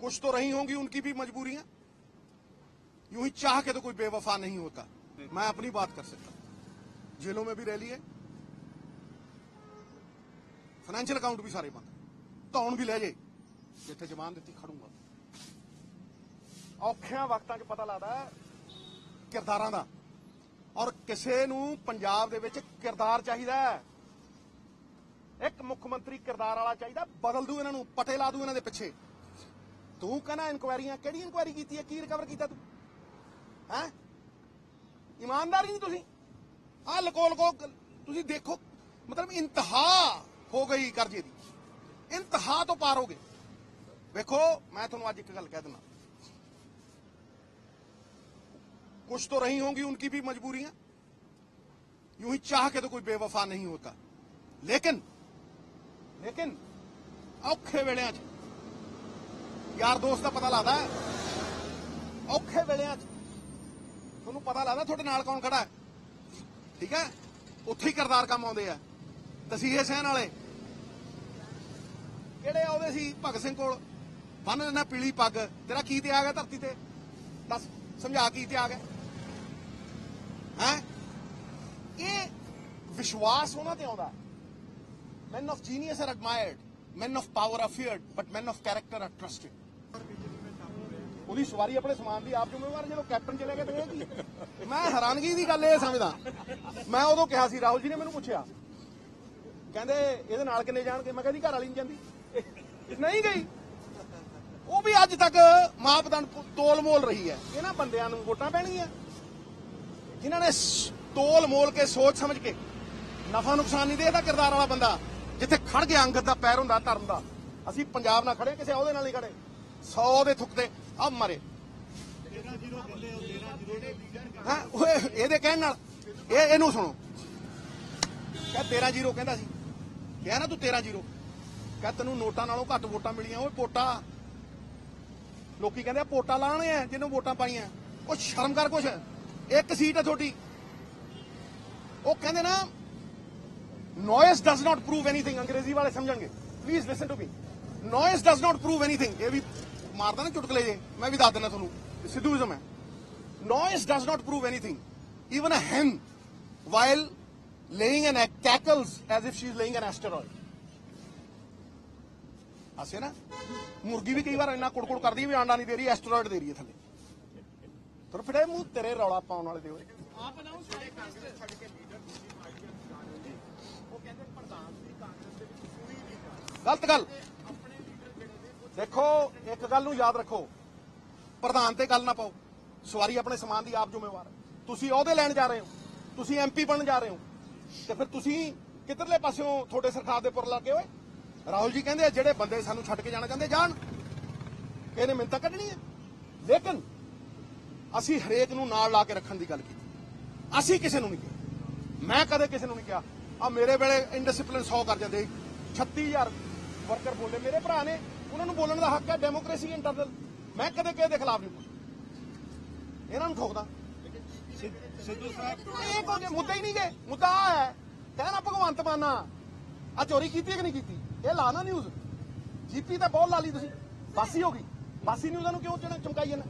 कुछ तो रही होंगी उनकी भी मजबूरियां यूं ही चाह के तो कोई बेवफा नहीं होता मैं अपनी बात कर सकता हूं जेलों में भी रह लिए ਫਾਈਨੈਂਸ਼ੀਅਲ ਅਕਾਊਂਟ ਵੀ ਸਾਰੇ ਬੰਦ ਧੌਣ ਵੀ ਲੈ ਜੇ ਜਿੱਥੇ ਜ਼ਮਾਨ ਦਿੱਤੀ ਖੜੂੰਗਾ ਔਖਿਆਂ ਵਕਤਾਂ 'ਚ ਪਤਾ ਲੱਗਦਾ ਹੈ ਕਿਰਦਾਰਾਂ ਦਾ ਔਰ ਕਿਸੇ ਨੂੰ ਪੰਜਾਬ ਦੇ ਵਿੱਚ ਕਿਰਦਾਰ ਚਾਹੀਦਾ ਹੈ ਇੱਕ ਮੁੱਖ ਮੰਤਰੀ ਕਿਰਦਾਰ ਵਾਲਾ ਚਾਹੀਦਾ ਬਦਲ ਦੂ ਇਹਨਾਂ ਨੂੰ ਪਟੇ ਲਾ ਦੂ ਇਹਨਾਂ ਦੇ ਪਿੱਛੇ ਤੂੰ ਕਹਿੰਦਾ ਇਨਕੁਆਇਰੀਆਂ ਕਿਹੜੀ ਇਨਕੁਆਇਰੀ ਕੀਤੀ ਹੈ ਕੀ ਰਿਕਵਰ ਕੀਤਾ ਤੂੰ ਹੈ ਇਮਾਨਦਾਰੀ ਨਹੀਂ ਤੁਸੀਂ ਆਹ ਲਕੋ ਲਕੋ ਤੁਸੀਂ ਦੇਖੋ ਮਤਲਬ ਇੰਤਹਾ ਹੋ ਗਈ ਕਰਜ਼ੇ ਦੀ ਇੰਤਹਾ ਤੋਂ ਪਾਰ ਹੋ ਗਏ ਵੇਖੋ ਮੈਂ ਤੁਹਾਨੂੰ ਅੱਜ ਇੱਕ ਗੱਲ ਕਹਿ ਦਿੰਦਾ कुछ तो रही होंगी उनकी भी मजबूरियां यूं ही चाह के तो कोई बेवफा नहीं होता लेकिन लेकिन ਔਖੇ ਵੇਲਿਆਂ 'ਚ ਯਾਰ ਦੋਸਤ ਦਾ ਪਤਾ ਲੱਗਦਾ। ਔਖੇ ਵੇਲਿਆਂ 'ਚ। ਤੁਹਾਨੂੰ ਪਤਾ ਲੱਗਦਾ ਤੁਹਾਡੇ ਨਾਲ ਕੌਣ ਖੜਾ ਹੈ। ਠੀਕ ਹੈ? ਉੱਥੇ ਹੀ ਕਰਦਾਰ ਕੰਮ ਆਉਂਦੇ ਆ। ਤਸੀਹੇ ਸਹਿਣ ਵਾਲੇ। ਕਿਹੜੇ ਆਉਂਦੇ ਸੀ? ਭਗਤ ਸਿੰਘ ਕੋਲ। ਬੰਨ ਲੈਣਾ ਪੀਲੀ ਪੱਗ। ਤੇਰਾ ਕੀ ਤੇ ਆ ਗਿਆ ਧਰਤੀ ਤੇ? ਦੱਸ, ਸਮਝਾ ਕੀ ਤੇ ਆ ਗਿਆ? ਹੈ? ਇਹ ਵਿਸ਼ਵਾਸ ਉਹਨਾਂ ਤੇ ਆਉਂਦਾ। Men of genius are admired men of power are feared, but men of character are trusted. ਉਹਦੀ ਸਵਾਰੀ ਆਪਣੇ ਸਮਾਨ ਦੀ ਆਪ ਜ਼ਿੰਮੇਵਾਰ ਜਦੋਂ ਕੈਪਟਨ ਚਲੇ ਗਏ ਤੇ ਕੀ? ਮੈਂ ਹੈਰਾਨਗੀ ਦੀ ਗੱਲ ਇਹ ਸਮਝਦਾ। ਮੈਂ ਉਦੋਂ ਕਿਹਾ ਸੀ, ਰਾਹੁਲ ਜੀ ਨੇ ਮੈਨੂੰ ਪੁੱਛਿਆ। ਕਹਿੰਦੇ, ਇਹਦੇ ਨਾਲ ਕਿੰਨੇ ਜਾਣਗੇ ਮੈਂ ਕਹਿੰਦੀ ਘਰ ਵਾਲੀ ਨਹੀਂ ਜਾਂਦੀ। ਨਹੀਂ ਗਈ। ਉਹ ਵੀ ਅੱਜ ਤੱਕ ਮਾਪਦੰਡ ਤੋਲ ਮੋਲ ਰਹੀ ਹੈ। ਇਹਨਾਂ ਬੰਦਿਆਂ ਨੂੰ ਵੋਟਾਂ ਪੈਣੀਆਂ ਜਿਨ੍ਹਾਂ ਨੇ ਤੋਲ ਮੋਲ ਕੇ ਸੋਚ ਸਮਝ ਕੇ ਨਫਾ ਨੁਕਸਾਨ ਨਹੀਂ ਦੇਖਦਾ ਕਿਰਦਾਰ ਵਾਲਾ ਬੰਦਾ। ਜਿੱਥੇ ਖੜ ਗਿਆ ਅੰਗਦ ਦਾ ਪੈਰ ਹੁੰਦਾ ਧਰਮ ਦਾ, ਅਸੀਂ ਪੰਜਾਬ ਨਾਲ ਖੜੇ, ਕਿਸੇ ਉਹਦੇ ਨਾਲ ਨਹੀਂ ਖੜੇ। 100 ਦੇ ਥੁੱਕਦੇ ਆ ਮਰੇ। ਹਾਂ? ਓਏ, ਇਹਦੇ ਕਹਿਣ ਨਾਲ, ਇਹ, ਇਹਨੂੰ ਸੁਣੋ। ਕਹ 13 ਜ਼ੀਰੋ ਕਹਿੰਦਾ ਸੀ। ਕਿਹਾ ਨਾ ਤੂੰ 13 ਜ਼ੀਰੋ। ਕਹ, ਤੈਨੂੰ ਨੋਟਾਂ ਨਾਲੋਂ ਘੱਟ ਵੋਟਾਂ ਮਿਲੀਆਂ। ਓਏ, ਪੋਟਾ। ਲੋਕੀ ਕਹਿੰਦੇ ਆ, ਪੋਟਾ ਲਾਣੇ ਆ, ਜਿਹਨੂੰ ਵੋਟਾਂ ਪਾਈਆਂ। ਉਹ ਸ਼ਰਮ ਕਰ ਕੁਛ। ਇੱਕ ਸੀਟ ਹੈ ਤੁਹਾਡੀ। ਉਹ ਕਹਿੰਦੇ ਨਾ noise does not prove anything ਅੰਗਰੇਜ਼ੀ ਵਾਲੇ ਸਮਝਣਗੇ please listen to me noise does not prove anything ਇਹ ਵੀ ਮਾਰਦਾ ਨਾ ਚੁਟਕਲੇ ਜੇ ਮੈਂ ਵੀ ਦੱਸ ਦਿੰਦਾ ਤੁਹਾਨੂੰ ਸਿੱਧੂਇਜ਼ਮ ਹੈ noise does not prove anything. Even a hen, while laying an egg, cackles as if she's laying an asteroid. ਹੱਸੇ ਨਾ ਮੁਰਗੀ ਵੀ ਕਈ ਵਾਰ ਇੰਨਾ ਕੁੜਕੁੜ ਕਰਦੀ ਵੀ ਆਂਡਾ ਨਹੀਂ ਦੇ ਰਹੀ ਐਸਟਰੋਇਡ ਦੇ ਰਹੀ ਹੈ ਥੱਲੇ ਤੁਰ ਫਿਰੇ ਮੂੰਹ ਤੇਰੇ ਰੌਲਾ ਪਾਉਣ ਵਾਲੇ ਦੇ ਓਏ ਆਪ ਅਨਾਉਂਸ ਕਰੇ ਕਾਂਗਰਸ ਛੱਡ ਕੇ ਲੀਡਰ ਦੂਜੀ ਪਾਰਟੀ ਨੂੰ ਜਾਣਦੇ ਉਹ ਕਹਿੰਦੇ ਪ੍ਰਧਾਨ ਦੀ ਕਾਂਗਰਸ ਦੇ ਵਿੱਚ ਕੋਈ ਨਹੀਂ ਗਾ। ਗਲਤ ਗੱਲ। ਦੇਖੋ ਇੱਕ ਗੱਲ ਨੂੰ ਯਾਦ ਰੱਖੋ। ਪ੍ਰਧਾਨ ਤੇ ਗੱਲ ਨਾ ਪਾਓ। ਸਵਾਰੀ ਆਪਣੇ ਸਮਾਨ ਦੀ ਆਪ ਜ਼ਿੰਮੇਵਾਰ ਹੈ। ਤੁਸੀਂ ਅਹੁਦੇ ਲੈਣ ਜਾ ਰਹੇ ਹੋ। ਤੁਸੀਂ ਐਮਪੀ ਬਣਨ ਜਾ ਰਹੇ ਹੋ। ਤੇ ਫਿਰ ਤੁਸੀਂ ਕਿੱਧਰਲੇ ਪਾਸਿਓਂ ਤੁਹਾਡੇ ਸਰਕਾਰ ਦੇ ਪੁਰ ਲਾ ਕੇ ਰਾਹੁਲ ਜੀ ਕਹਿੰਦੇ ਆ, ਜਿਹੜੇ ਬੰਦੇ ਸਾਨੂੰ ਛੱਡ ਕੇ ਜਾਣਾ ਚਾਹੁੰਦੇ ਜਾਣ। ਇਹਨੇ ਮਿੰਤਾ ਕੱਢਣੀ ਹੈ। ਲੇਕਿਨ ਅਸੀਂ ਹਰੇਕ ਨੂੰ ਨਾਲ ਲਾ ਕੇ ਰੱਖਣ ਦੀ ਗੱਲ ਕੀਤੀ। ਅਸੀਂ ਕਿਸੇ ਨੂੰ ਨਹੀਂ ਕਿਹਾ। ਮੈਂ ਕਦੇ ਕਿਸੇ ਨੂੰ ਨਹੀਂ ਕਿਹਾ। ਆ ਮੇਰੇ ਵੇਲੇ ਇਨਡਿਸਪਲਿਨ 100 ਕਰ ਜਾਂਦੇ 36000 ਵਰਕਰ ਬੋਲੇ, ਮੇਰੇ ਭਰਾ ਨੇ, ਉਹਨਾਂ ਨੂੰ ਬੋਲਣ ਦਾ ਹੱਕ ਹੈ ਡੈਮੋਕ੍ਰੇਸੀ ਇੰਟਰਨਲ। ਮੈਂ ਕਦੇ ਕਿਸੇ ਦੇ ਖਿਲਾਫ ਨਹੀਂ ਬੋਲਿਆ ਇਹਨਾਂ ਨੂੰ ਠੋਕਦਾ। ਸਿੱਧੂ ਸਾਹਿਬ ਇਹ ਕੋਈ ਮੁੱਦਾ ਹੀ ਨਹੀਂ ਗੇ ਮੁੱਦਾ ਆ ਹੈ ਕਹਿਣਾ ਭਗਵੰਤ ਮਾਨਾ ਆ ਚੋਰੀ ਕੀਤੀ ਕਿ ਨਹੀਂ ਕੀਤੀ? ਇਹ ਲਾਣਾ ਨਿਊਜ਼ ਜੀਪੀ ਤਾਂ ਬਹੁਤ ਲਾ ਲਈ ਤੁਸੀਂ। ਬਾਸੀ ਹੋ ਗਈ। ਬਾਸੀ ਨਿਊਜ਼ਾਂ ਨੂੰ ਕਿਉਂ ਚਮਕਾਈ ਜਾਂਦਾ?